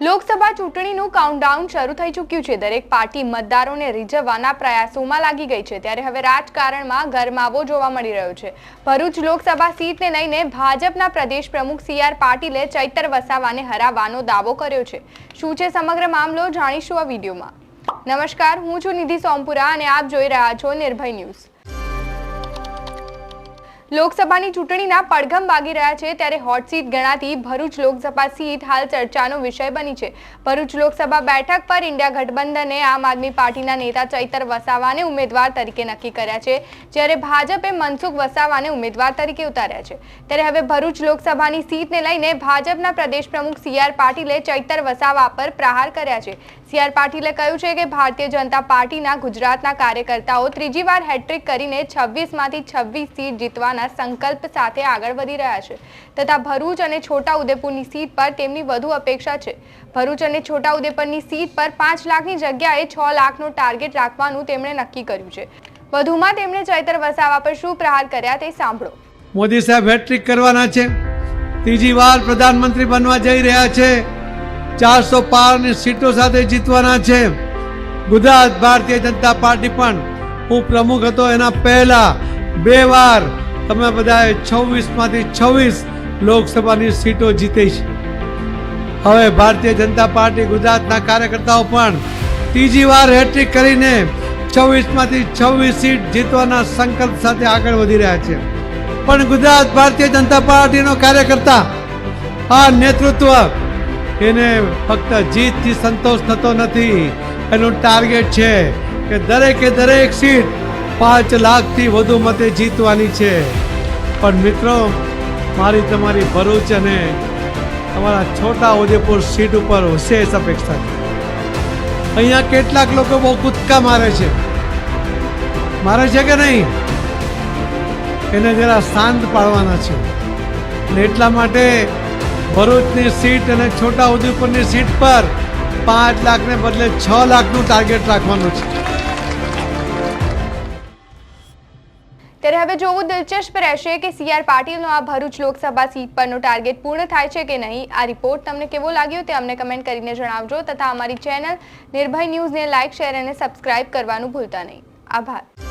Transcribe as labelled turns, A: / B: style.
A: લોકસભા ચૂંટણીનું કાઉન્ટડાઉન શરૂ થઈ ચૂક્યું છે. દરેક પાર્ટી મતદારોને રીઝવવાના પ્રયાસોમાં લાગી ગઈ છે. ત્યારે હવે રાજકારણમાં ગરમાવો જોવા મળી રહ્યો છે. ભરૂચ લોકસભા સીટને લઈને ભાજપના પ્રદેશ પ્રમુખ સી આર પાટીલે ચૈતર વસાવાને હરાવવાનો દાવો કર્યો છે. શું છે સમગ્ર મામલો જાણીશું આ વિડીયોમાં. નમસ્કાર, હું છું નિધિ સોમપુરા અને આપ જોઈ રહ્યા છો નિર્ભય ન્યૂઝ. લોકસભાની ચૂંટણીના પડઘમ વાગી રહ્યા છે ત્યારે હોટ સીટ ગણાતી ભરૂચ લોકસભા સીટ હાલ ચર્ચાનો વિષય બની છે. ભરૂચ લોકસભા બેઠક પર ઇન્ડિયા ગઠબંધને આમ આદમી પાર્ટીના નેતા ચૈતર વસાવાને ઉમેદવાર તરીકે નક્કી કર્યા છે, જ્યારે ભાજપે મનસુખ વસાવાને ઉમેદવાર તરીકે ઉતાર્યા છે. ત્યારે હવે ભરૂચ લોકસભાની સીટને લઈને ભાજપના પ્રદેશ પ્રમુખ સીઆર પાટીલે ચૈતર વસાવા પર પ્રહાર કર્યા છે. સીઆર પાટીલે કહ્યું છે કે ભારતીય જનતા પાર્ટીના ગુજરાતના કાર્યકર્તાઓ ત્રીજી વાર હેટ્રિક કરીને છવ્વીસમાંથી છવ્વીસ સીટ જીતવાના સંકલ્પ સાથે આગળ વધી રહ્યા છે. તથા ભરૂચ અને છોટા ઉદેપુરની સીટ પર તેમની વધુ અપેક્ષા છે. ભરૂચ અને છોટા ઉદેપુરની સીટ પર પાંચ લાખની જગ્યાએ છ લાખનો ટાર્ગેટ રાખવાનું તેમણે નક્કી કર્યું છે. વધુમાં તેમણે ચૈતર વસાવા પર શું પ્રહાર કર્યા તે સાંભળો.
B: મોદી સાહેબ હેટ્રિક કરવાના છે. ત્રીજી વાર પ્રધાનમંત્રી બનવા જઈ રહ્યા છે. ચારસો પારની સીટો સાથે જીતવાના છે. ગુજરાત ભારતીય જનતા પાર્ટી પણ હું પ્રમુખ હતો એના પહેલા બે વાર તમે બધાએ છવ્વીસમાંથી છવ્વીસ લોકસભાની સીટો જીતી છે. હવે ભારતીય જનતા પાર્ટી ગુજરાતના કાર્યકર્તાઓ પણ ત્રીજી વાર હેટ્રિક કરીને છવ્વીસમાંથી છવ્વીસ સીટ જીતવાના સંકલ્પ સાથે આગળ વધી રહ્યા છે. પણ ગુજરાત ભારતીય જનતા પાર્ટીનો કાર્યકર્તા આ નેતૃત્વ એને ફક્ત જીતથી સંતોષ થતો નથી. એનું ટાર્ગેટ છે કે દરેકે દરેક સીટ પાંચ લાખથી વધુ મતે જીતવાની છે. પણ મિત્રો, મારી તમારી ભરૂચ અને તમારા છોટા ઉદેપુર સીટ ઉપર વિશેષ અપેક્ષા છે. અહીંયા કેટલાક લોકો બહુ કૂદકા મારે છે. મારે છે કે નહીં? એને જરા શાંત પાડવાના છે. અને એટલા માટે ભરૂચની સીટ અને છોટા ઉદેપુરની સીટ પર પાંચ લાખને બદલે છ લાખનું ટાર્ગેટ રાખવાનું છે.
A: ત્યારે હવે જોવું દિલચસ્પ રહેશે કે સી આર પાટીલનો આ ભરૂચ લોકસભા સીટ પરનો ટાર્ગેટ પૂર્ણ થાય છે કે નહીં? આ રિપોર્ટ તમને કેવો લાગ્યો તે અમને કમેન્ટ કરીને જણાવજો તથા અમારી ચેનલ નિર્ભય ન્યૂઝને લાઇક, શેર અને સબસ્ક્રાઇબ કરવાનું ભૂલતા નહીં. આભાર.